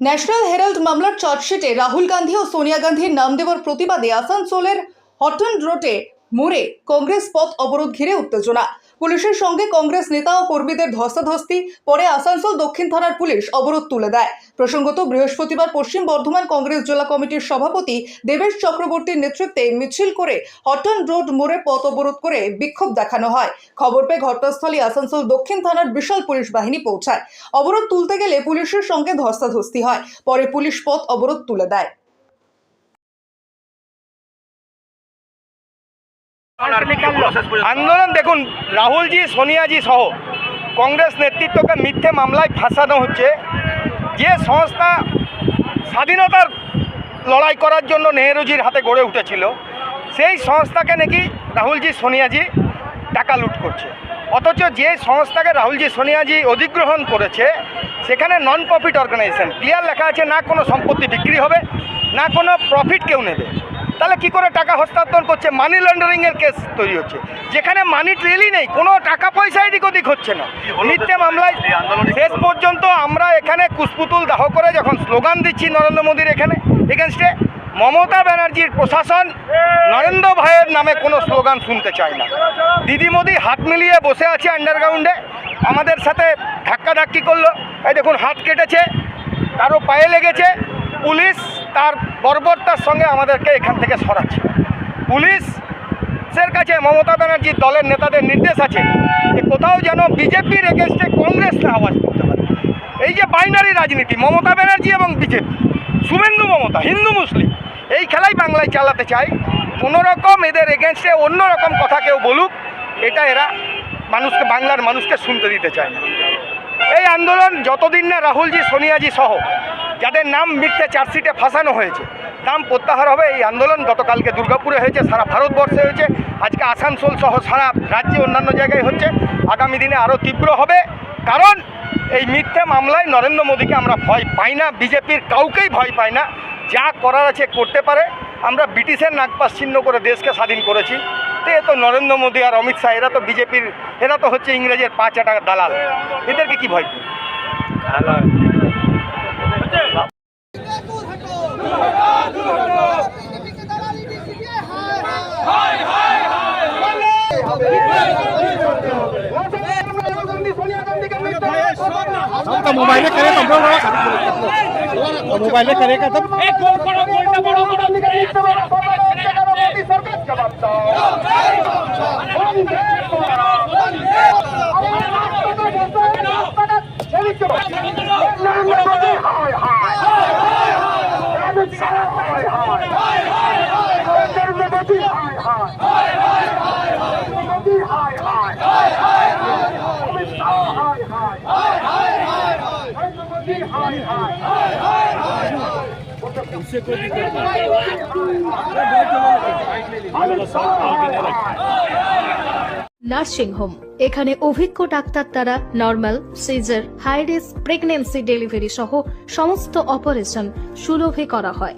National Herald মামলার চার্জশিটে রাহুল গান্ধী ও সোনিয়া গান্ধীর নাম দেওয়ার প্রতিবাদে আসানসোলের হটন রোডে মোড়ে কংগ্রেস পথ অবরোধ ঘিরে উত্তেজনা। পুলিশের সঙ্গে কংগ্রেস নেতা ও কর্মীদের ধস্তাধস্তি পরে আসানসোল দক্ষিণ থানার পুলিশ অবরোধ তুলে দেয়। প্রসঙ্গত, বৃহস্পতিবার পশ্চিম বর্ধমান কংগ্রেস জেলা কমিটির সভাপতি দেবেশ চক্রবর্তীর নেতৃত্বে মিছিল করে হটন রোড মোড়ে পথ অবরোধ করে বিক্ষোভ দেখানো হয়। খবর পেয়ে ঘটনাস্থলে আসানসোল দক্ষিণ থানার বিশাল পুলিশ বাহিনী পৌঁছায়। অবরোধ তুলতে গেলে পুলিশের সঙ্গে ধস্তাধস্তি হয়। পরে পুলিশ পথ অবরোধ তুলে দেয়। আন্দোলন দেখুন রাহুলজি সোনিয়াজি সহ কংগ্রেস নেতৃত্বকে মিথ্যে মামলায় ফাঁসানো হচ্ছে। যে সংস্থা স্বাধীনতার লড়াই করার জন্য নেহেরুজির হাতে গড়ে উঠেছিল সেই সংস্থাকে নাকি রাহুলজি সোনিয়াজি টাকা লুট করছে। অথচ যে সংস্থাকে রাহুলজি সোনিয়াজি অধিগ্রহণ করেছে সেখানে নন প্রফিট অর্গানাইজেশন ক্লিয়ার লেখা আছে না কোনো সম্পত্তি বিক্রি হবে না কোনো প্রফিট কেউ নেবে। তাহলে কি করে টাকা হস্তান্তর করছে? মানি লন্ডারিংয়ের কেস তৈরি হচ্ছে। যেখানে মানি ট্রেলই নেই কোনো টাকা পয়সা এদিক ওদিক হচ্ছে না। মিথ্যে মামলায় শেষ পর্যন্ত আমরা এখানে কুসপুতুল দাহ করে যখন স্লোগান দিচ্ছি নরেন্দ্র মোদীর এখানে এগেনস্টে মমতা ব্যানার্জির প্রশাসন নরেন্দ্র ভাইয়ের নামে কোনো স্লোগান শুনতে চায় না। দিদি মোদি হাত মিলিয়ে বসে আছে আন্ডারগ্রাউন্ডে আমাদের সাথে ধাক্কাধাক্কি করল। এই দেখুন হাত কেটেছে কারও পায়ে লেগেছে পুলিশ তার বর্বরতার সঙ্গে আমাদেরকে এখান থেকে সরাচ্ছে। পুলিশের কাছে মমতা ব্যানার্জির দলের নেতাদের নির্দেশ আছে যে কোথাও যেন বিজেপির এগেনস্টে কংগ্রেস না আওয়াজ করতে পারে এই যে বাইনারি রাজনীতি, মমতা ব্যানার্জি এবং বিজেপি, শুভেন্দু মমতা, হিন্দু মুসলিম, এই খেলাই বাংলায় চালাতে চায় কোনো রকম এদের এগেনস্টে অন্যরকম কথা কেউ বলুক, এটা এরা মানুষকে, বাংলার মানুষকে শুনতে দিতে চায় না। এই আন্দোলন যতদিন না রাহুলজি, সোনিয়াজি সহ যাদের নাম মিথ্যে চার্জশিটে ফাঁসানো হয়েছে, নাম প্রত্যাহার হবে এই আন্দোলন গতকালকে দুর্গাপুরে হয়েছে, সারা ভারতবর্ষে হয়েছে। আজকে আসানসোল সহ সারা রাজ্যে অন্যান্য জায়গায় হচ্ছে। আগামী দিনে আরও তীব্র হবে। কারণ এই মিথ্যে মামলায় নরেন্দ্র মোদীকে আমরা ভয় পাই না, বিজেপির কাউকেই ভয় পাই না। যা করার আছে করতে পারে। আমরা ব্রিটিশের নাগপাস চিহ্ন করে দেশকে স্বাধীন করেছি। তো এ তো নরেন্দ্র মোদী আর অমিত শাহ, এরা তো বিজেপির, এরা তো হচ্ছে ইংরেজের পাঁচ টাকা দালাল। এদেরকে কি ভয় পাই? तो मोबाइल में करे तो हम लोग मोबाइल में करेगा तब নার্সিং হোম এখানে অভিজ্ঞ ডাক্তার দ্বারা normal caesar high risk pregnancy delivery সহ সমস্ত অপারেশন সুলভে করা হয়